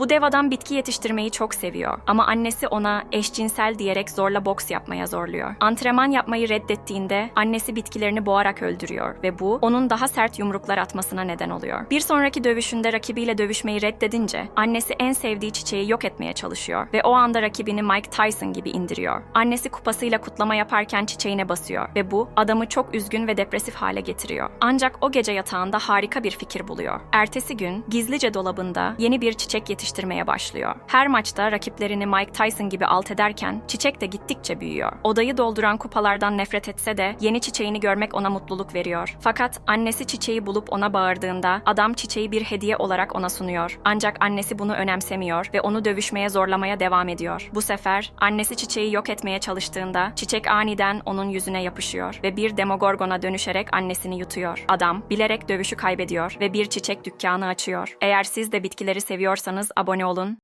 Bu dev adam bitki yetiştirmeyi çok seviyor ama annesi ona eşcinsel diyerek zorla boks yapmaya zorluyor. Antrenman yapmayı reddettiğinde annesi bitkilerini boğarak öldürüyor ve bu onun daha sert yumruklar atmasına neden oluyor. Bir sonraki dövüşünde rakibiyle dövüşmeyi reddedince annesi en sevdiği çiçeği yok etmeye çalışıyor ve o anda rakibini Mike Tyson gibi indiriyor. Annesi kupasıyla kutlama yaparken çiçeğine basıyor ve bu adamı çok üzgün ve depresif hale getiriyor. Ancak o gece yatağında harika bir fikir buluyor. Ertesi gün gizlice dolabında yeni bir çiçek yetiştirmeye başlıyor. Her maçta rakiplerini Mike Tyson gibi alt ederken çiçek de gittikçe büyüyor. Odayı dolduran kupalardan nefret etse de yeni çiçeğini görmek ona mutluluk veriyor. Fakat annesi çiçeği bulup ona bağırdığında adam çiçeği bir hediye olarak ona sunuyor. Ancak annesi bunu önemsemiyor ve onu dövüşmeye zorlamaya devam ediyor. Bu sefer annesi çiçeği yok etmeye çalıştığında çiçek aniden onun yüzüne yapışıyor ve bir demogorgona dönüşerek annesini yutuyor. Adam bilerek dövüşü kaybediyor ve bir çiçek dükkanı açıyor. Eğer siz de bitkileri seviyorsanız abone olun,